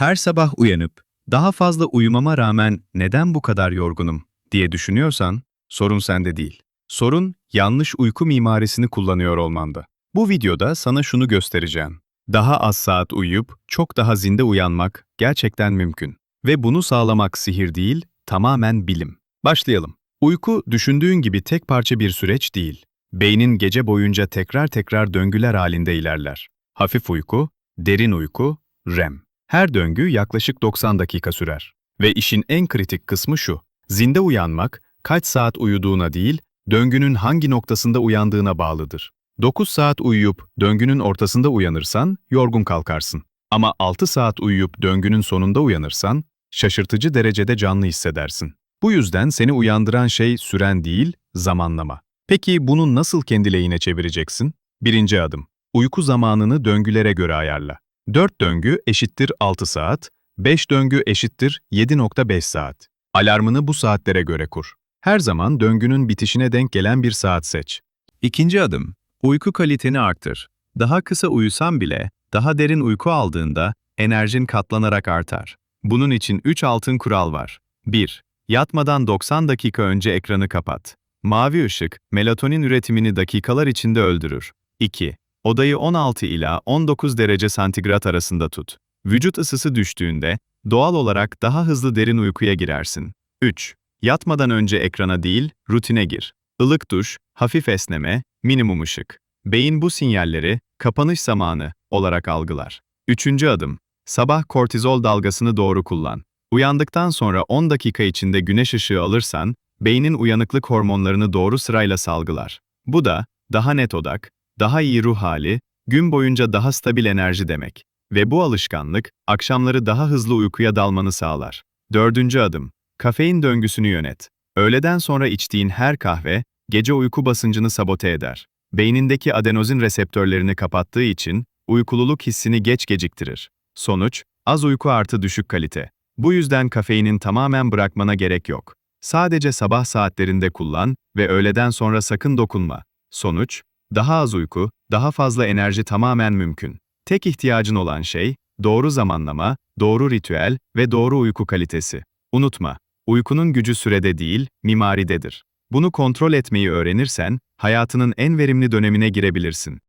Her sabah uyanıp, daha fazla uyumama rağmen neden bu kadar yorgunum diye düşünüyorsan, sorun sende değil. Sorun, yanlış uyku mimarisini kullanıyor olmanda. Bu videoda sana şunu göstereceğim. Daha az saat uyuyup, çok daha zinde uyanmak gerçekten mümkün. Ve bunu sağlamak sihir değil, tamamen bilim. Başlayalım. Uyku, düşündüğün gibi tek parça bir süreç değil. Beynin gece boyunca tekrar tekrar döngüler halinde ilerler. Hafif uyku, derin uyku, REM. Her döngü yaklaşık 90 dakika sürer. Ve işin en kritik kısmı şu. Zinde uyanmak, kaç saat uyuduğuna değil, döngünün hangi noktasında uyandığına bağlıdır. 9 saat uyuyup döngünün ortasında uyanırsan, yorgun kalkarsın. Ama 6 saat uyuyup döngünün sonunda uyanırsan, şaşırtıcı derecede canlı hissedersin. Bu yüzden seni uyandıran şey süren değil, zamanlama. Peki bunu nasıl kendi lehine çevireceksin? Birinci adım. Uyku zamanını döngülere göre ayarla. 4 döngü eşittir 6 saat, 5 döngü eşittir 7.5 saat. Alarmını bu saatlere göre kur. Her zaman döngünün bitişine denk gelen bir saat seç. İkinci adım. Uyku kaliteni arttır. Daha kısa uyusan bile, daha derin uyku aldığında enerjin katlanarak artar. Bunun için 3 altın kural var. 1. Yatmadan 90 dakika önce ekranı kapat. Mavi ışık, melatonin üretimini dakikalar içinde öldürür. 2. Odayı 16 ila 19 derece santigrat arasında tut. Vücut ısısı düştüğünde doğal olarak daha hızlı derin uykuya girersin. 3. Yatmadan önce ekrana değil, rutine gir. Ilık duş, hafif esneme, minimum ışık. Beyin bu sinyalleri kapanış zamanı olarak algılar. Üçüncü adım. Sabah kortizol dalgasını doğru kullan. Uyandıktan sonra 10 dakika içinde güneş ışığı alırsan, beynin uyanıklık hormonlarını doğru sırayla salgılar. Bu da daha net odak, daha iyi ruh hali, gün boyunca daha stabil enerji demek. Ve bu alışkanlık, akşamları daha hızlı uykuya dalmanı sağlar. Dördüncü adım. Kafein döngüsünü yönet. Öğleden sonra içtiğin her kahve, gece uyku basıncını sabote eder. Beynindeki adenozin reseptörlerini kapattığı için, uykululuk hissini geç geciktirir. Sonuç, az uyku artı düşük kalite. Bu yüzden kafeinin tamamen bırakmana gerek yok. Sadece sabah saatlerinde kullan ve öğleden sonra sakın dokunma. Sonuç, daha az uyku, daha fazla enerji tamamen mümkün. Tek ihtiyacın olan şey, doğru zamanlama, doğru ritüel ve doğru uyku kalitesi. Unutma, uykunun gücü sürede değil, mimaridedir. Bunu kontrol etmeyi öğrenirsen, hayatının en verimli dönemine girebilirsin.